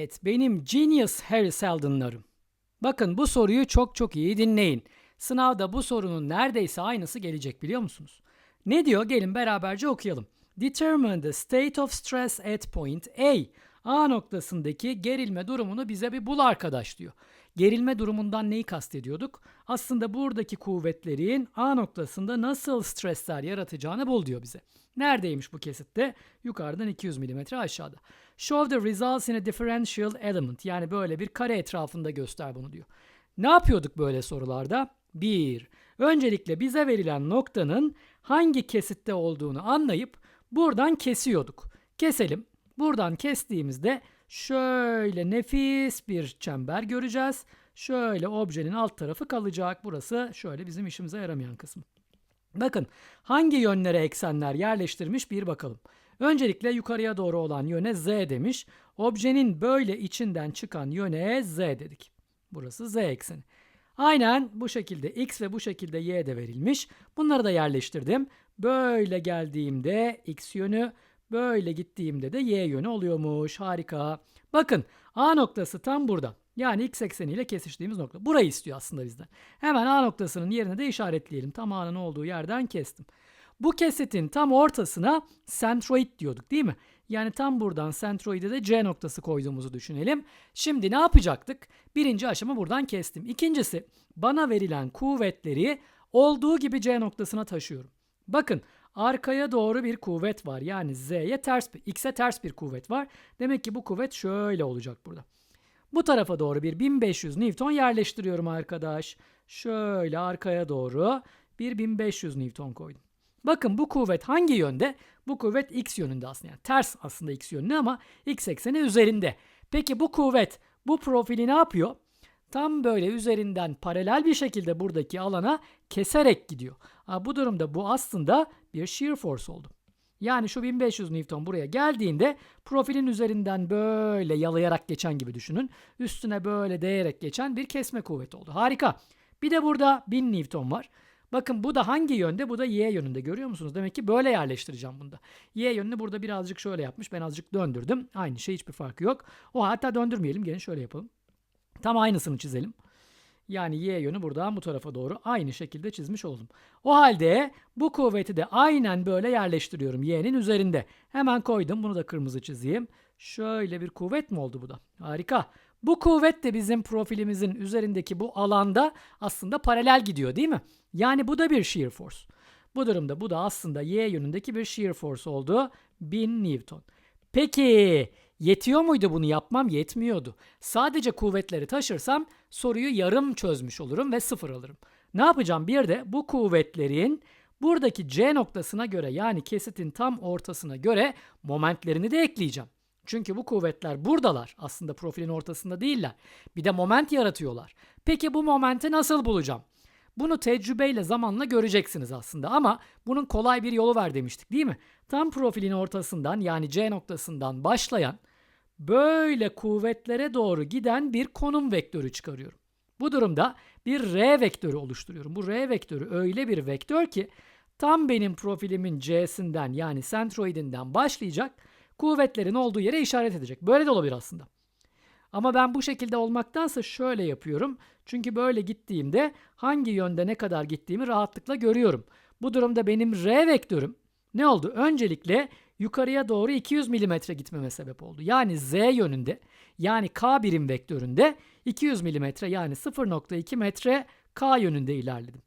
Evet, benim Genius Harry Seldon'larım. Bakın bu soruyu çok çok iyi dinleyin. Sınavda bu sorunun neredeyse aynısı gelecek biliyor musunuz? Ne diyor? Gelin beraberce okuyalım. Determine the state of stress at point A. A noktasındaki gerilme durumunu bize bir bul arkadaş diyor. Gerilme durumundan neyi kastediyorduk? Aslında buradaki kuvvetlerin A noktasında nasıl stresler yaratacağını bul diyor bize. Neredeymiş bu kesitte? Yukarıdan 200 mm aşağıda. Show the results in a differential element. Yani böyle bir kare etrafında göster bunu diyor. Ne yapıyorduk böyle sorularda? 1. Öncelikle bize verilen noktanın hangi kesitte olduğunu anlayıp buradan kesiyorduk. Keselim. Buradan kestiğimizde şöyle nefis bir çember göreceğiz. Şöyle objenin alt tarafı kalacak. Burası şöyle bizim işimize yaramayan kısmı. Bakın hangi yönlere eksenler yerleştirmiş bir bakalım. Öncelikle yukarıya doğru olan yöne z demiş. Objenin böyle içinden çıkan yöne z dedik. Burası z ekseni. Aynen bu şekilde x ve bu şekilde y de verilmiş. Bunları da yerleştirdim. Böyle geldiğimde x yönü, böyle gittiğimde de y yönü oluyormuş. Harika. Bakın A noktası tam burada. Yani x ekseniyle kesiştiğimiz nokta. Burayı istiyor aslında bizden. Hemen A noktasının yerine de işaretleyelim. Tam A'nın olduğu yerden kestim. Bu kesitin tam ortasına centroid diyorduk değil mi? Yani tam buradan centroid'e de C noktası koyduğumuzu düşünelim. Şimdi ne yapacaktık? Birinci aşama buradan kestim. İkincisi bana verilen kuvvetleri olduğu gibi C noktasına taşıyorum. Bakın arkaya doğru bir kuvvet var. Yani Z'ye ters, X'e ters bir kuvvet var. Demek ki bu kuvvet şöyle olacak burada. Bu tarafa doğru bir 1500 Newton yerleştiriyorum arkadaş. Şöyle arkaya doğru bir 1500 Newton koydum. Bakın bu kuvvet hangi yönde? Bu kuvvet x yönünde aslında. Yani ters aslında x yönünde ama x ekseni üzerinde. Peki bu kuvvet bu profili ne yapıyor? Tam böyle üzerinden paralel bir şekilde buradaki alana keserek gidiyor. Ha, bu durumda bu aslında bir shear force oldu. Yani şu 1500 Newton buraya geldiğinde profilin üzerinden böyle yalayarak geçen gibi düşünün. Üstüne böyle değerek geçen bir kesme kuvveti oldu. Harika. Bir de burada 1000 Newton var. Bakın bu da hangi yönde? Bu da y yönünde. Görüyor musunuz? Demek ki böyle yerleştireceğim bunda. Y yönünü burada birazcık şöyle yapmış. Ben azıcık döndürdüm. Aynı şey hiçbir farkı yok. O hatta döndürmeyelim. Gelin şöyle yapalım. Tam aynısını çizelim. Yani y yönü buradan bu tarafa doğru aynı şekilde çizmiş oldum. O halde bu kuvveti de aynen böyle yerleştiriyorum y'nin üzerinde. Hemen koydum. Bunu da kırmızı çizeyim. Şöyle bir kuvvet mi oldu bu da? Harika. Bu kuvvet de bizim profilimizin üzerindeki bu alanda aslında paralel gidiyor değil mi? Yani bu da bir shear force. Bu durumda bu da aslında y yönündeki bir shear force oldu. 1000 Newton. Peki yetiyor muydu bunu yapmam? Yetmiyordu. Sadece kuvvetleri taşırsam soruyu yarım çözmüş olurum ve sıfır alırım. Ne yapacağım? Bir de bu kuvvetlerin buradaki C noktasına göre yani kesitin tam ortasına göre momentlerini de ekleyeceğim. Çünkü bu kuvvetler buradalar. Aslında profilin ortasında değiller. Bir de moment yaratıyorlar. Peki bu momenti nasıl bulacağım? Bunu tecrübeyle zamanla göreceksiniz aslında ama bunun kolay bir yolu var demiştik değil mi? Tam profilin ortasından yani C noktasından başlayan böyle kuvvetlere doğru giden bir konum vektörü çıkarıyorum. Bu durumda bir R vektörü oluşturuyorum. Bu R vektörü öyle bir vektör ki tam benim profilimin C'sinden yani sentroidinden başlayacak kuvvetlerin olduğu yere işaret edecek. Böyle de olabilir aslında. Ama ben bu şekilde olmaktansa şöyle yapıyorum. Çünkü böyle gittiğimde hangi yönde ne kadar gittiğimi rahatlıkla görüyorum. Bu durumda benim R vektörüm ne oldu? Öncelikle yukarıya doğru 200 mm gitmeme sebep oldu. Yani Z yönünde yani K birim vektöründe 200 mm yani 0.2 metre K yönünde ilerledim.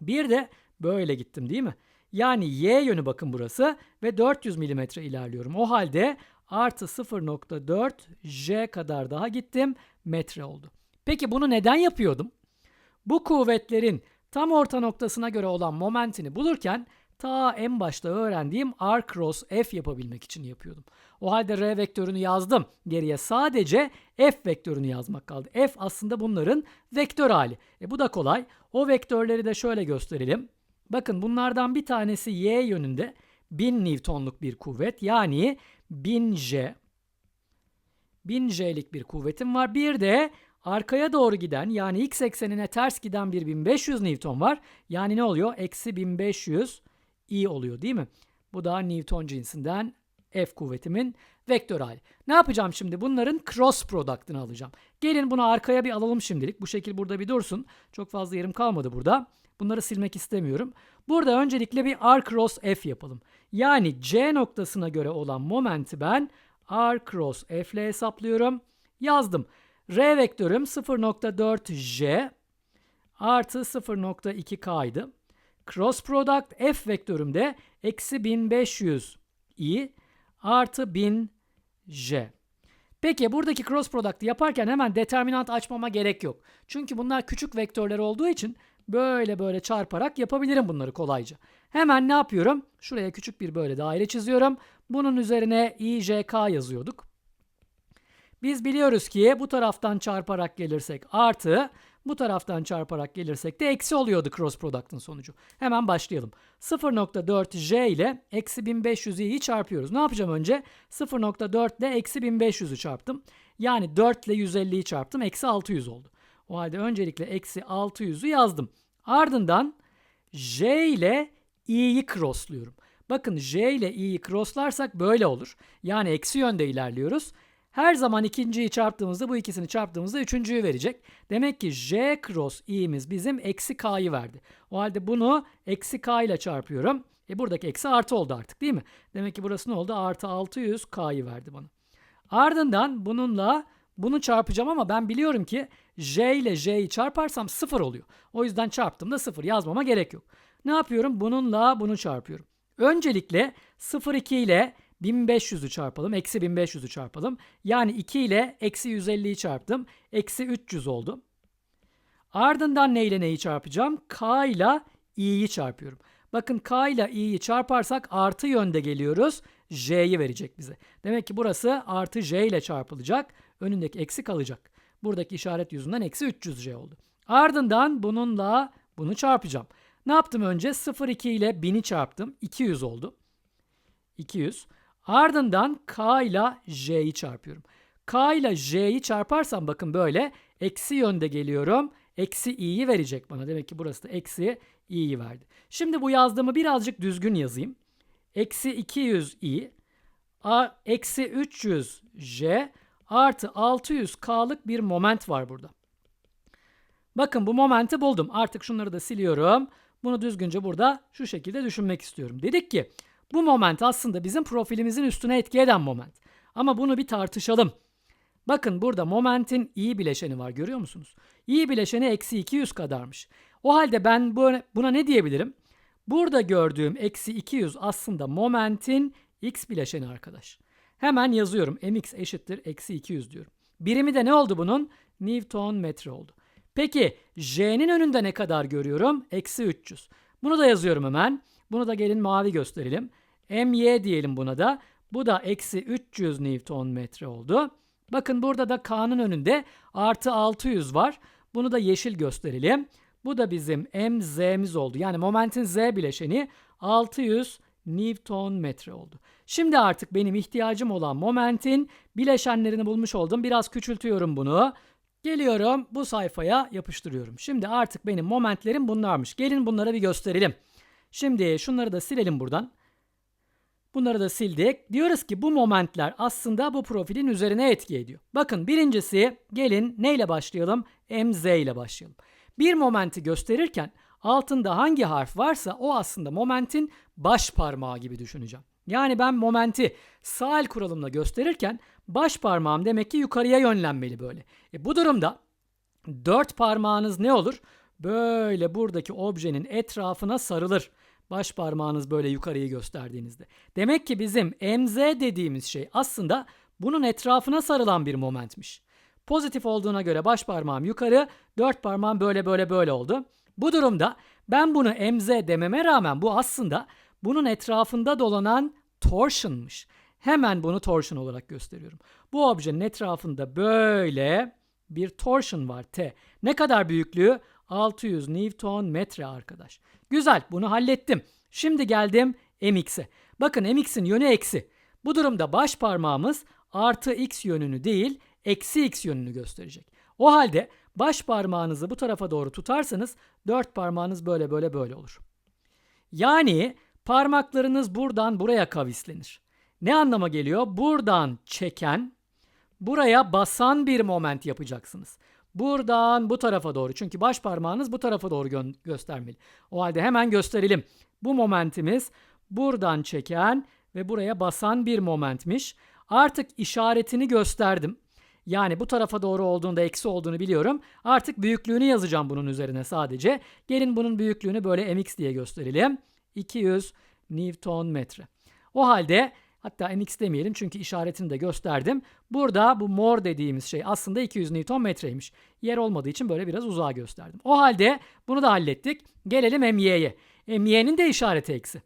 Bir de böyle gittim değil mi? Yani y yönü bakın burası ve 400 mm ilerliyorum. O halde artı 0.4 j kadar daha gittim metre oldu. Peki bunu neden yapıyordum? Bu kuvvetlerin tam orta noktasına göre olan momentini bulurken ta en başta öğrendiğim r cross f yapabilmek için yapıyordum. O halde r vektörünü yazdım. Geriye sadece f vektörünü yazmak kaldı. F aslında bunların vektör hali. E bu da kolay. O vektörleri de şöyle gösterelim. Bakın bunlardan bir tanesi y yönünde 1000 Newton'luk bir kuvvet. Yani 1000J. 1000J'lik bir kuvvetim var. Bir de arkaya doğru giden yani x eksenine ters giden bir 1500 Newton var. Yani ne oluyor? Eksi 1500 i oluyor değil mi? Bu da Newton cinsinden F kuvvetimin vektör hali. Ne yapacağım şimdi? Bunların cross product'ını alacağım. Gelin bunu arkaya bir alalım şimdilik. Bu şekil burada bir dursun. Çok fazla yerim kalmadı burada. Bunları silmek istemiyorum. Burada öncelikle bir R cross F yapalım. Yani C noktasına göre olan momenti ben R cross F ile hesaplıyorum. Yazdım. R vektörüm 0.4J artı 0.2K idi. Cross product F vektörümde eksi 1500 i artı 1000j. Peki buradaki cross product'ı yaparken hemen determinant açmama gerek yok. Çünkü bunlar küçük vektörler olduğu için böyle böyle çarparak yapabilirim bunları kolayca. Hemen ne yapıyorum? Şuraya küçük bir böyle daire çiziyorum. Bunun üzerine ijk yazıyorduk. Biz biliyoruz ki bu taraftan çarparak gelirsek artı, bu taraftan çarparak gelirsek de eksi oluyordu cross product'ın sonucu. Hemen başlayalım. 0.4j ile eksi 1500'i çarpıyoruz. Ne yapacağım önce? 0.4 ile eksi 1500'ü çarptım. Yani 4 ile 150'yi çarptım. Eksi 600 oldu. O halde öncelikle eksi 600'ü yazdım. Ardından j ile i'yi crossluyorum. Bakın j ile i'yi crosslarsak böyle olur. Yani eksi yönde ilerliyoruz. Her zaman ikinciyi çarptığımızda bu ikisini çarptığımızda üçüncüyü verecek. Demek ki j cross i'miz bizim eksi k'yı verdi. O halde bunu eksi k ile çarpıyorum. E buradaki eksi artı oldu artık değil mi? Demek ki burası ne oldu? Artı 600 k'yı verdi bana. Ardından bununla bunu çarpacağım ama ben biliyorum ki j ile j'yi çarparsam 0 oluyor. O yüzden çarptığımda 0 yazmama gerek yok. Ne yapıyorum? Bununla bunu çarpıyorum. Öncelikle 0,2 ile 1500'ü çarpalım. Eksi 1500'ü çarpalım. Yani 2 ile eksi 150'yi çarptım. Eksi 300 oldu. Ardından ne ile neyi çarpacağım? K ile i'yi çarpıyorum. Bakın K ile i'yi çarparsak artı yönde geliyoruz. J'yi verecek bize. Demek ki burası artı J ile çarpılacak. Önündeki eksi kalacak. Buradaki işaret yüzünden eksi 300J oldu. Ardından bununla bunu çarpacağım. Ne yaptım önce? 0,2 ile 1000'i çarptım. 200 oldu. 200. Ardından k ile j'yi çarpıyorum. k ile j'yi çarparsam bakın böyle eksi yönde geliyorum. Eksi i'yi verecek bana. Demek ki burası da eksi i'yi verdi. Şimdi bu yazdığımı birazcık düzgün yazayım. Eksi 200 i eksi 300 j artı 600 k'lık bir moment var burada. Bakın bu momenti buldum. Artık şunları da siliyorum. Bunu düzgünce burada şu şekilde düşünmek istiyorum. Dedik ki bu moment aslında bizim profilimizin üstüne etki eden moment. Ama bunu bir tartışalım. Bakın burada momentin i bileşeni var görüyor musunuz? i bileşeni eksi 200 kadarmış. O halde ben buna ne diyebilirim? Burada gördüğüm eksi 200 aslında momentin x bileşeni arkadaş. Hemen yazıyorum mx eşittir eksi 200 diyorum. Birimi de ne oldu bunun? Newton metre oldu. Peki j'nin önünde ne kadar görüyorum? Eksi 300. Bunu da yazıyorum hemen. Bunu da gelin mavi gösterelim. My diyelim buna da. Bu da eksi 300 Newton metre oldu. Bakın burada da K'nın önünde artı 600 var. Bunu da yeşil gösterelim. Bu da bizim mz'miz oldu. Yani momentin z bileşeni 600 Newton metre oldu. Şimdi artık benim ihtiyacım olan momentin bileşenlerini bulmuş oldum. Biraz küçültüyorum bunu. Geliyorum bu sayfaya yapıştırıyorum. Şimdi artık benim momentlerim bunlarmış. Gelin bunları bir gösterelim. Şimdi şunları da silelim buradan. Bunları da sildik. Diyoruz ki bu momentler aslında bu profilin üzerine etki ediyor. Bakın birincisi gelin neyle başlayalım? MZ ile başlayalım. Bir momenti gösterirken altında hangi harf varsa o aslında momentin baş parmağı gibi düşüneceğim. Yani ben momenti sağ el kuralımla gösterirken baş parmağım demek ki yukarıya yönlenmeli böyle. E bu durumda dört parmağınız ne olur? Böyle buradaki objenin etrafına sarılır. Baş parmağınız böyle yukarıyı gösterdiğinizde. Demek ki bizim MZ dediğimiz şey aslında bunun etrafına sarılan bir momentmiş. Pozitif olduğuna göre baş parmağım yukarı, dört parmağım böyle böyle böyle oldu. Bu durumda ben bunu MZ dememe rağmen bu aslında bunun etrafında dolanan torsion'mış. Hemen bunu torsion olarak gösteriyorum. Bu objenin etrafında böyle bir torsion var T. Ne kadar büyüklüğü? 600 Newton metre arkadaş. Güzel bunu hallettim. Şimdi geldim mx'e. Bakın mx'in yönü eksi. Bu durumda baş parmağımız artı x yönünü değil eksi x yönünü gösterecek. O halde baş parmağınızı bu tarafa doğru tutarsanız dört parmağınız böyle böyle böyle olur. Yani parmaklarınız buradan buraya kavislenir. Ne anlama geliyor? Buradan çeken, buraya basan bir moment yapacaksınız. Buradan bu tarafa doğru. Çünkü baş parmağınız bu tarafa doğru gö- göstermeli. O halde hemen gösterelim. Bu momentimiz buradan çeken ve buraya basan bir momentmiş. Artık işaretini gösterdim. Yani bu tarafa doğru olduğunda eksi olduğunu biliyorum. Artık büyüklüğünü yazacağım bunun üzerine sadece. Gelin bunun büyüklüğünü böyle mx diye gösterelim. 200 Newton metre. O halde hatta mx demeyelim çünkü işaretini de gösterdim. Burada bu mor dediğimiz şey aslında 200 Newton metreymiş. Yer olmadığı için böyle biraz uzağa gösterdim. O halde bunu da hallettik. Gelelim my'ye. my'nin de işareti eksi.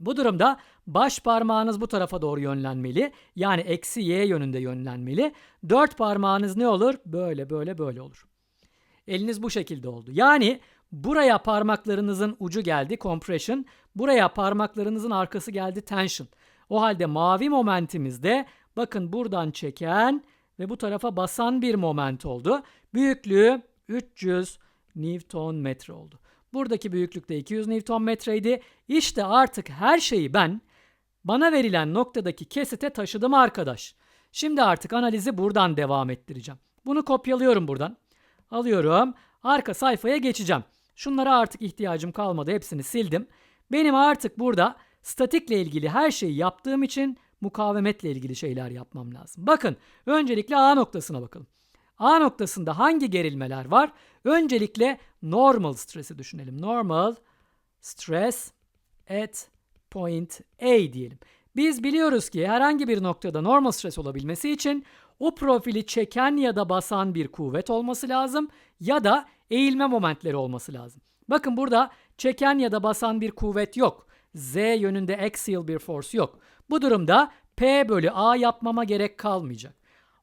Bu durumda baş parmağınız bu tarafa doğru yönlenmeli. Yani eksi y yönünde yönlenmeli. Dört parmağınız ne olur? Böyle böyle böyle olur. Eliniz bu şekilde oldu. Yani buraya parmaklarınızın ucu geldi compression. Buraya parmaklarınızın arkası geldi tension. O halde mavi momentimizde bakın buradan çeken ve bu tarafa basan bir moment oldu. Büyüklüğü 300 Newton metre oldu. Buradaki büyüklük de 200 Newton metreydi. İşte artık her şeyi ben bana verilen noktadaki kesite taşıdım arkadaş. Şimdi artık analizi buradan devam ettireceğim. Bunu kopyalıyorum buradan. Alıyorum. Arka sayfaya geçeceğim. Şunlara artık ihtiyacım kalmadı. Hepsini sildim. Benim artık burada statikle ilgili her şeyi yaptığım için mukavemetle ilgili şeyler yapmam lazım. Bakın öncelikle A noktasına bakalım. A noktasında hangi gerilmeler var? Öncelikle normal stresi düşünelim. Normal stress at point A diyelim. Biz biliyoruz ki herhangi bir noktada normal stres olabilmesi için o profili çeken ya da basan bir kuvvet olması lazım ya da eğilme momentleri olması lazım. Bakın burada çeken ya da basan bir kuvvet yok. Z yönünde axial bir force yok. Bu durumda P bölü A yapmama gerek kalmayacak.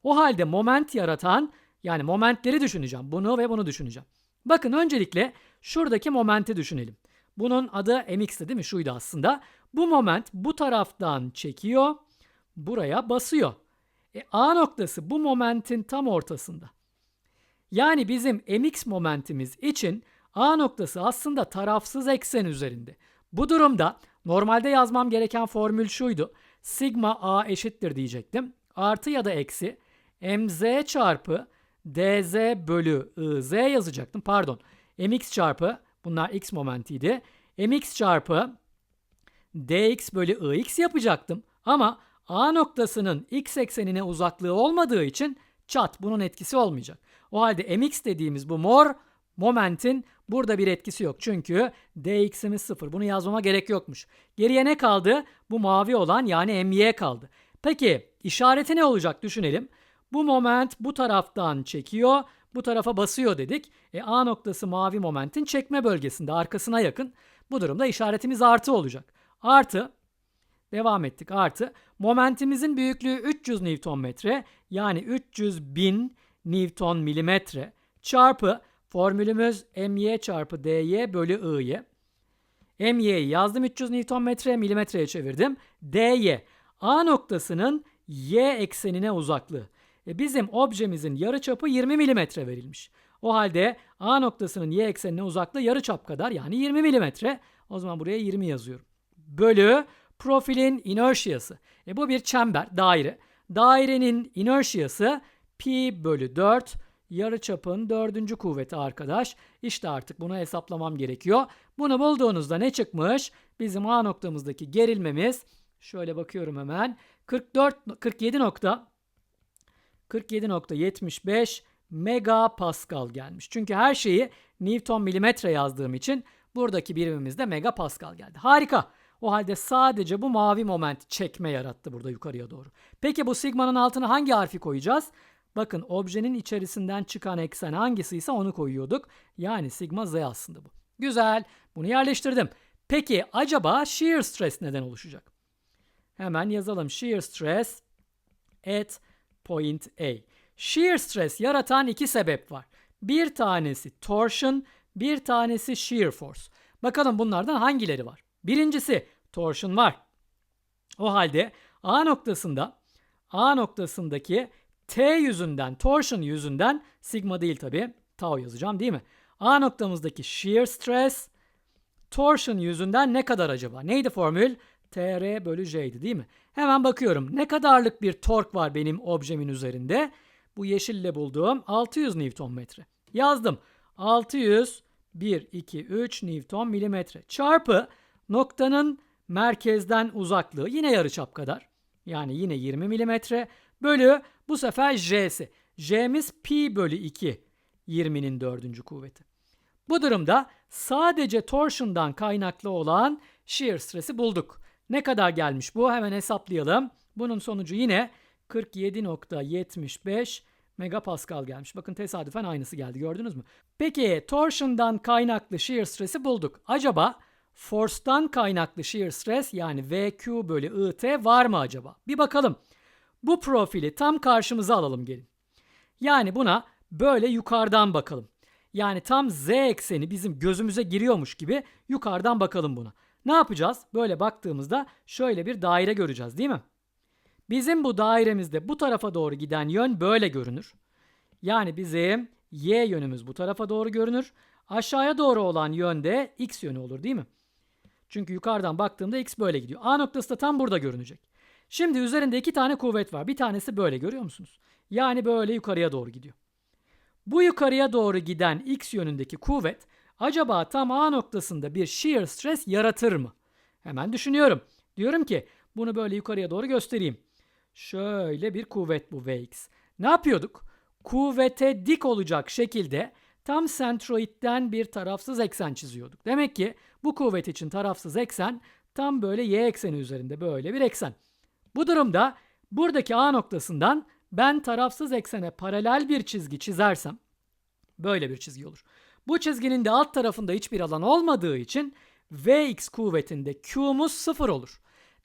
O halde moment yaratan yani momentleri düşüneceğim. Bunu ve bunu düşüneceğim. Bakın öncelikle şuradaki momenti düşünelim. Bunun adı mx'ti değil mi? Şuydu aslında. Bu moment bu taraftan çekiyor, buraya basıyor. E, A noktası bu momentin tam ortasında. Yani bizim mx momentimiz için A noktası aslında tarafsız eksen üzerinde. Bu durumda normalde yazmam gereken formül şuydu. Sigma A eşittir diyecektim. Artı ya da eksi mz çarpı dz bölü iz yazacaktım. Pardon. mx çarpı bunlar x momentiydi. mx çarpı dx bölü ix yapacaktım. Ama A noktasının x eksenine uzaklığı olmadığı için çat bunun etkisi olmayacak. O halde mx dediğimiz bu mor momentin burada bir etkisi yok. Çünkü dx'imiz sıfır. Bunu yazmama gerek yokmuş. Geriye ne kaldı? Bu mavi olan yani my kaldı. Peki işareti ne olacak düşünelim. Bu moment bu taraftan çekiyor, bu tarafa basıyor dedik. E, A noktası mavi momentin çekme bölgesinde arkasına yakın. Bu durumda işaretimiz artı olacak. Artı devam ettik artı momentimizin büyüklüğü 300 Newton metre yani 300 bin Newton milimetre çarpı formülümüz my çarpı dy bölü i'ye. my'yi yazdım 300 Newton metre milimetreye çevirdim. dy A noktasının y eksenine uzaklığı. E bizim objemizin yarıçapı 20 milimetre verilmiş. O halde A noktasının y eksenine uzaklığı yarıçap kadar yani 20 milimetre. O zaman buraya 20 yazıyorum. Bölü profilin inerşiyası. E bu bir çember, daire. Dairenin inerşiyası pi bölü 4 yarıçapın dördüncü kuvveti arkadaş. İşte artık bunu hesaplamam gerekiyor. Bunu bulduğunuzda ne çıkmış? Bizim A noktamızdaki gerilmemiz şöyle bakıyorum hemen 44 47 nokta 47.75 megapascal gelmiş. Çünkü her şeyi Newton milimetre yazdığım için buradaki birimimiz de megapascal geldi. Harika. O halde sadece bu mavi moment çekme yarattı burada yukarıya doğru. Peki bu sigmanın altına hangi harfi koyacağız? Bakın objenin içerisinden çıkan eksen hangisiyse onu koyuyorduk. Yani sigma z aslında bu. Güzel. Bunu yerleştirdim. Peki acaba shear stress neden oluşacak? Hemen yazalım. Shear stress at point A. Shear stress yaratan iki sebep var. Bir tanesi torsion, bir tanesi shear force. Bakalım bunlardan hangileri var? Birincisi torsion var. O halde A noktasında A noktasındaki T yüzünden, torsion yüzünden sigma değil tabi. Tau yazacağım değil mi? A noktamızdaki shear stress torsion yüzünden ne kadar acaba? Neydi formül? TR bölü J'ydi değil mi? Hemen bakıyorum. Ne kadarlık bir tork var benim objemin üzerinde? Bu yeşille bulduğum 600 Nm. Yazdım. 600 1, 2, 3 Newton milimetre çarpı noktanın merkezden uzaklığı yine yarıçap kadar. Yani yine 20 milimetre bölü bu sefer J'si. J'miz pi bölü 2 20'nin dördüncü kuvveti. Bu durumda sadece torsion'dan kaynaklı olan shear stresi bulduk. Ne kadar gelmiş bu? Hemen hesaplayalım. Bunun sonucu yine 47.75 megapascal gelmiş. Bakın tesadüfen aynısı geldi gördünüz mü? Peki torsion'dan kaynaklı shear stresi bulduk. Acaba force'dan kaynaklı shear stress yani VQ bölü IT var mı acaba? Bir bakalım. Bu profili tam karşımıza alalım gelin. Yani buna böyle yukarıdan bakalım. Yani tam z ekseni bizim gözümüze giriyormuş gibi yukarıdan bakalım buna. Ne yapacağız? Böyle baktığımızda şöyle bir daire göreceğiz değil mi? Bizim bu dairemizde bu tarafa doğru giden yön böyle görünür. Yani bizim y yönümüz bu tarafa doğru görünür. Aşağıya doğru olan yönde x yönü olur değil mi? Çünkü yukarıdan baktığımda x böyle gidiyor. A noktası da tam burada görünecek. Şimdi üzerinde iki tane kuvvet var. Bir tanesi böyle görüyor musunuz? Yani böyle yukarıya doğru gidiyor. Bu yukarıya doğru giden x yönündeki kuvvet acaba tam A noktasında bir shear stress yaratır mı? Hemen düşünüyorum. Diyorum ki bunu böyle yukarıya doğru göstereyim. Şöyle bir kuvvet bu Vx. Ne yapıyorduk? Kuvvete dik olacak şekilde tam sentroidden bir tarafsız eksen çiziyorduk. Demek ki bu kuvvet için tarafsız eksen tam böyle y ekseni üzerinde böyle bir eksen. Bu durumda buradaki A noktasından ben tarafsız eksene paralel bir çizgi çizersem böyle bir çizgi olur. Bu çizginin de alt tarafında hiçbir alan olmadığı için Vx kuvvetinde Q'muz sıfır olur.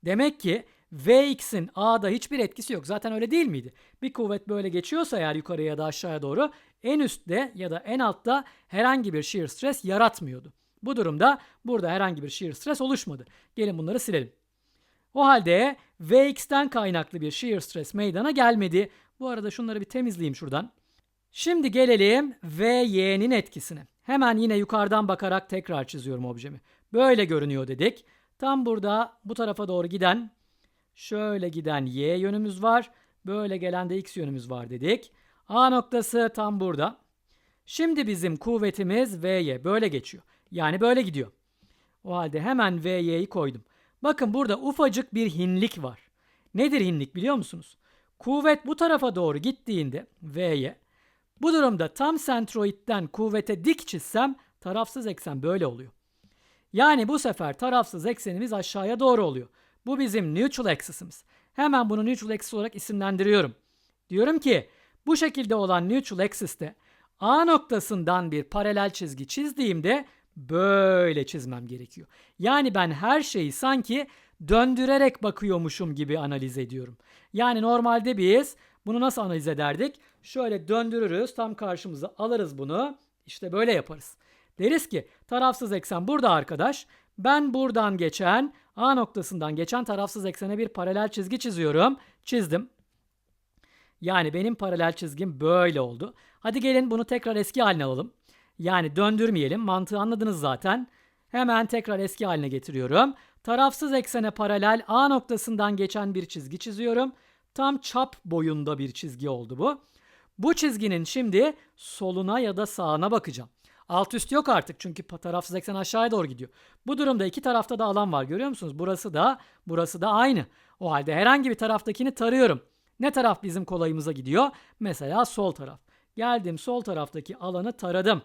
Demek ki Vx'in A'da hiçbir etkisi yok. Zaten öyle değil miydi? Bir kuvvet böyle geçiyorsa eğer yukarıya ya da aşağıya doğru en üstte ya da en altta herhangi bir shear stress yaratmıyordu. Bu durumda burada herhangi bir shear stress oluşmadı. Gelin bunları silelim. O halde Vx'ten kaynaklı bir shear stress meydana gelmedi. Bu arada şunları bir temizleyeyim şuradan. Şimdi gelelim Vy'nin etkisine. Hemen yine yukarıdan bakarak tekrar çiziyorum objemi. Böyle görünüyor dedik. Tam burada bu tarafa doğru giden şöyle giden y yönümüz var. Böyle gelen de x yönümüz var dedik. A noktası tam burada. Şimdi bizim kuvvetimiz Vy böyle geçiyor. Yani böyle gidiyor. O halde hemen Vy'yi koydum. Bakın burada ufacık bir hinlik var. Nedir hinlik biliyor musunuz? Kuvvet bu tarafa doğru gittiğinde V'ye bu durumda tam sentroidden kuvvete dik çizsem tarafsız eksen böyle oluyor. Yani bu sefer tarafsız eksenimiz aşağıya doğru oluyor. Bu bizim neutral axis'imiz. Hemen bunu neutral axis olarak isimlendiriyorum. Diyorum ki bu şekilde olan neutral axis'te A noktasından bir paralel çizgi çizdiğimde böyle çizmem gerekiyor. Yani ben her şeyi sanki döndürerek bakıyormuşum gibi analiz ediyorum. Yani normalde biz bunu nasıl analiz ederdik? Şöyle döndürürüz, tam karşımıza alırız bunu. İşte böyle yaparız. Deriz ki tarafsız eksen burada arkadaş. Ben buradan geçen A noktasından geçen tarafsız eksene bir paralel çizgi çiziyorum. Çizdim. Yani benim paralel çizgim böyle oldu. Hadi gelin bunu tekrar eski haline alalım. Yani döndürmeyelim. Mantığı anladınız zaten. Hemen tekrar eski haline getiriyorum. Tarafsız eksene paralel A noktasından geçen bir çizgi çiziyorum. Tam çap boyunda bir çizgi oldu bu. Bu çizginin şimdi soluna ya da sağına bakacağım. Alt üst yok artık çünkü tarafsız eksen aşağıya doğru gidiyor. Bu durumda iki tarafta da alan var görüyor musunuz? Burası da burası da aynı. O halde herhangi bir taraftakini tarıyorum. Ne taraf bizim kolayımıza gidiyor? Mesela sol taraf. Geldim sol taraftaki alanı taradım.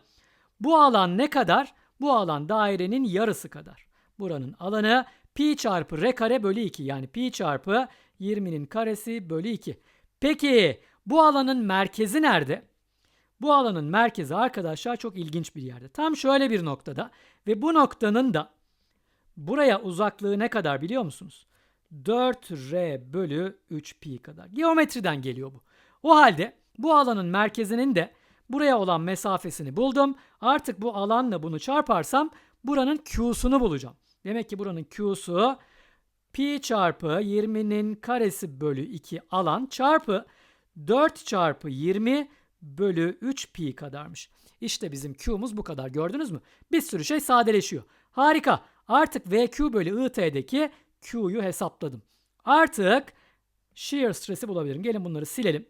Bu alan ne kadar? Bu alan dairenin yarısı kadar. Buranın alanı pi çarpı r kare bölü 2 yani pi çarpı 20'nin karesi bölü 2. Peki bu alanın merkezi nerede? Bu alanın merkezi arkadaşlar çok ilginç bir yerde. Tam şöyle bir noktada ve bu noktanın da buraya uzaklığı ne kadar biliyor musunuz? 4r bölü 3 pi kadar. Geometriden geliyor bu. O halde bu alanın merkezinin de buraya olan mesafesini buldum. Artık bu alanla bunu çarparsam buranın q'sunu bulacağım. Demek ki buranın q'su pi çarpı 20'nin karesi bölü 2 alan çarpı 4 çarpı 20 bölü 3 pi kadarmış. İşte bizim Q'muz bu kadar gördünüz mü? Bir sürü şey sadeleşiyor. Harika. Artık VQ bölü IT'deki Q'yu hesapladım. Artık shear stresi bulabilirim. Gelin bunları silelim.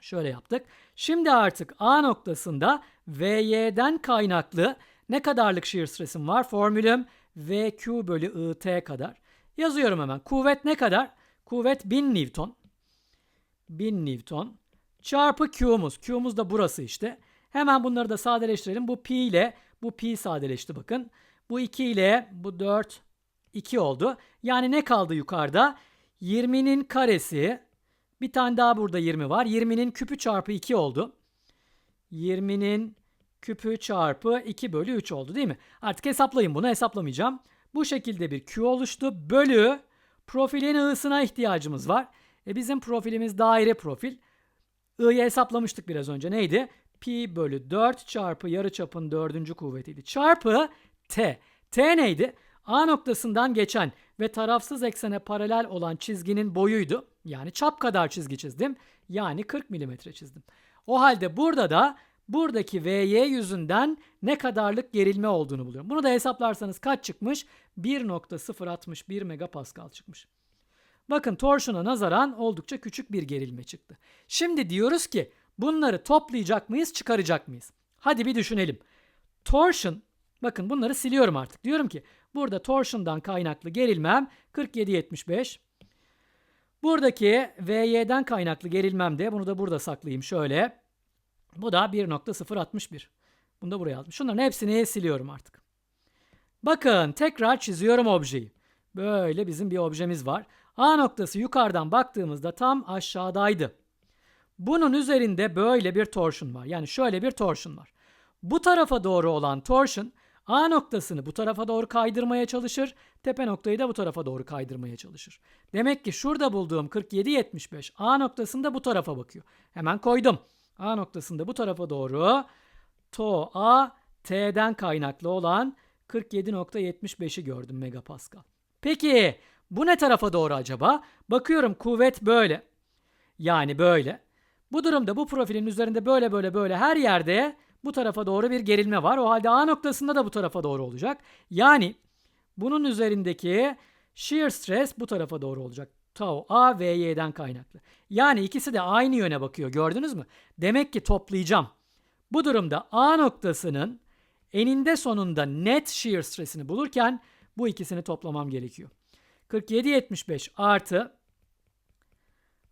Şöyle yaptık. Şimdi artık A noktasında VY'den kaynaklı ne kadarlık shear stresim var? Formülüm VQ bölü IT kadar. Yazıyorum hemen. Kuvvet ne kadar? Kuvvet 1000 Newton. 1000 Newton çarpı Q'muz. Q'muz da burası işte. Hemen bunları da sadeleştirelim. Bu pi ile bu pi sadeleşti bakın. Bu 2 ile bu 4 2 oldu. Yani ne kaldı yukarıda? 20'nin karesi bir tane daha burada 20 var. 20'nin küpü çarpı 2 oldu. 20'nin küpü çarpı 2 bölü 3 oldu değil mi? Artık hesaplayın bunu hesaplamayacağım. Bu şekilde bir Q oluştu. Bölü profilin ı'sına ihtiyacımız var. E bizim profilimiz daire profil. I'yı hesaplamıştık biraz önce. Neydi? Pi bölü 4 çarpı yarıçapın dördüncü kuvvetiydi. Çarpı T. T neydi? A noktasından geçen ve tarafsız eksene paralel olan çizginin boyuydu. Yani çap kadar çizgi çizdim. Yani 40 milimetre çizdim. O halde burada da buradaki VY yüzünden ne kadarlık gerilme olduğunu buluyorum. Bunu da hesaplarsanız kaç çıkmış? 1.061 megapascal çıkmış. Bakın torsiona nazaran oldukça küçük bir gerilme çıktı. Şimdi diyoruz ki bunları toplayacak mıyız, çıkaracak mıyız? Hadi bir düşünelim. Torsion, bakın bunları siliyorum artık. Diyorum ki burada torsion'dan kaynaklı gerilmem 47.75. Buradaki VY'den kaynaklı gerilmem de bunu da burada saklayayım şöyle. Bu da 1.061. Bunu da buraya aldım. Şunların hepsini siliyorum artık. Bakın tekrar çiziyorum objeyi. Böyle bizim bir objemiz var. A noktası yukarıdan baktığımızda tam aşağıdaydı. Bunun üzerinde böyle bir torsion var. Yani şöyle bir torsion var. Bu tarafa doğru olan torsion A noktasını bu tarafa doğru kaydırmaya çalışır. Tepe noktayı da bu tarafa doğru kaydırmaya çalışır. Demek ki şurada bulduğum 47.75 A noktasında bu tarafa bakıyor. Hemen koydum. A noktasında bu tarafa doğru to A T'den kaynaklı olan 47.75'i gördüm megapascal. Peki bu ne tarafa doğru acaba? Bakıyorum kuvvet böyle. Yani böyle. Bu durumda bu profilin üzerinde böyle böyle böyle her yerde bu tarafa doğru bir gerilme var. O halde A noktasında da bu tarafa doğru olacak. Yani bunun üzerindeki shear stress bu tarafa doğru olacak. Tau A ve Y'den kaynaklı. Yani ikisi de aynı yöne bakıyor. Gördünüz mü? Demek ki toplayacağım. Bu durumda A noktasının eninde sonunda net shear stressini bulurken bu ikisini toplamam gerekiyor. 47.75 artı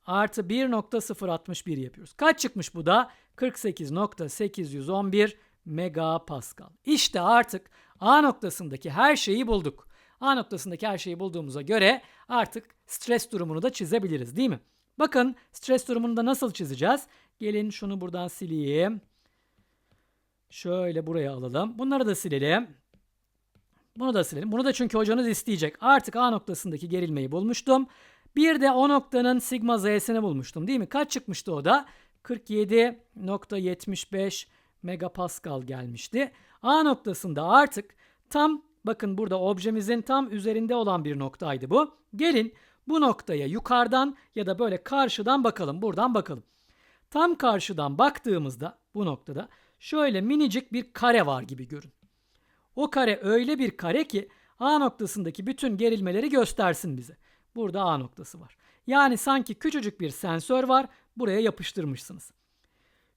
artı 1.061 yapıyoruz. Kaç çıkmış bu da? 48.811 megapascal. İşte artık A noktasındaki her şeyi bulduk. A noktasındaki her şeyi bulduğumuza göre artık stres durumunu da çizebiliriz değil mi? Bakın stres durumunu da nasıl çizeceğiz? Gelin şunu buradan sileyim. Şöyle buraya alalım. Bunları da silelim. Bunu da silelim. Bunu da çünkü hocanız isteyecek. Artık A noktasındaki gerilmeyi bulmuştum. Bir de o noktanın sigma z'sini bulmuştum değil mi? Kaç çıkmıştı o da? 47.75 megapascal gelmişti. A noktasında artık tam bakın burada objemizin tam üzerinde olan bir noktaydı bu. Gelin bu noktaya yukarıdan ya da böyle karşıdan bakalım. Buradan bakalım. Tam karşıdan baktığımızda bu noktada şöyle minicik bir kare var gibi görün. O kare öyle bir kare ki A noktasındaki bütün gerilmeleri göstersin bize. Burada A noktası var. Yani sanki küçücük bir sensör var. Buraya yapıştırmışsınız.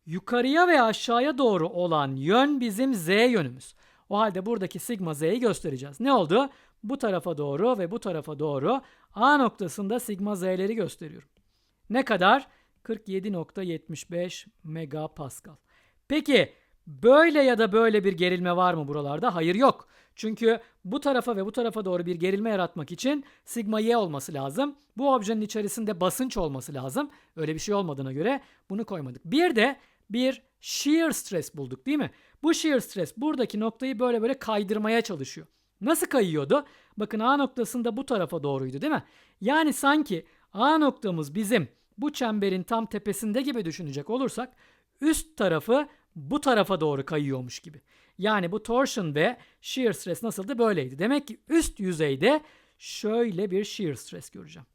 Yukarıya ve aşağıya doğru olan yön bizim Z yönümüz. O halde buradaki sigma Z'yi göstereceğiz. Ne oldu? Bu tarafa doğru ve bu tarafa doğru A noktasında sigma Z'leri gösteriyorum. Ne kadar? 47.75 megapascal. Peki böyle ya da böyle bir gerilme var mı buralarda? Hayır yok. Çünkü bu tarafa ve bu tarafa doğru bir gerilme yaratmak için sigma y olması lazım. Bu objenin içerisinde basınç olması lazım. Öyle bir şey olmadığına göre bunu koymadık. Bir de bir shear stress bulduk değil mi? Bu shear stress buradaki noktayı böyle böyle kaydırmaya çalışıyor. Nasıl kayıyordu? Bakın A noktasında bu tarafa doğruydu değil mi? Yani sanki A noktamız bizim bu çemberin tam tepesinde gibi düşünecek olursak üst tarafı bu tarafa doğru kayıyormuş gibi. Yani bu torsion ve shear stress nasıldı? Böyleydi. Demek ki üst yüzeyde şöyle bir shear stress göreceğim.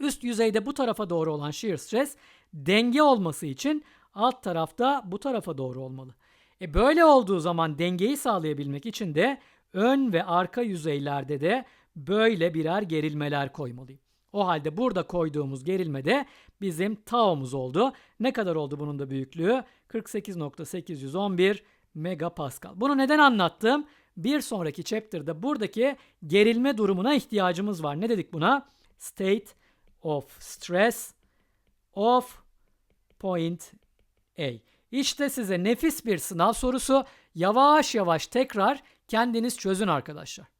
Üst yüzeyde bu tarafa doğru olan shear stress denge olması için alt tarafta bu tarafa doğru olmalı. E böyle olduğu zaman dengeyi sağlayabilmek için de ön ve arka yüzeylerde de böyle birer gerilmeler koymalıyım. O halde burada koyduğumuz gerilmede bizim taomuz oldu. Ne kadar oldu bunun da büyüklüğü? 48.811 megapascal. Bunu neden anlattım? Bir sonraki chapter'da buradaki gerilme durumuna ihtiyacımız var. Ne dedik buna? State of stress of point A. İşte size nefis bir sınav sorusu. Yavaş yavaş tekrar kendiniz çözün arkadaşlar.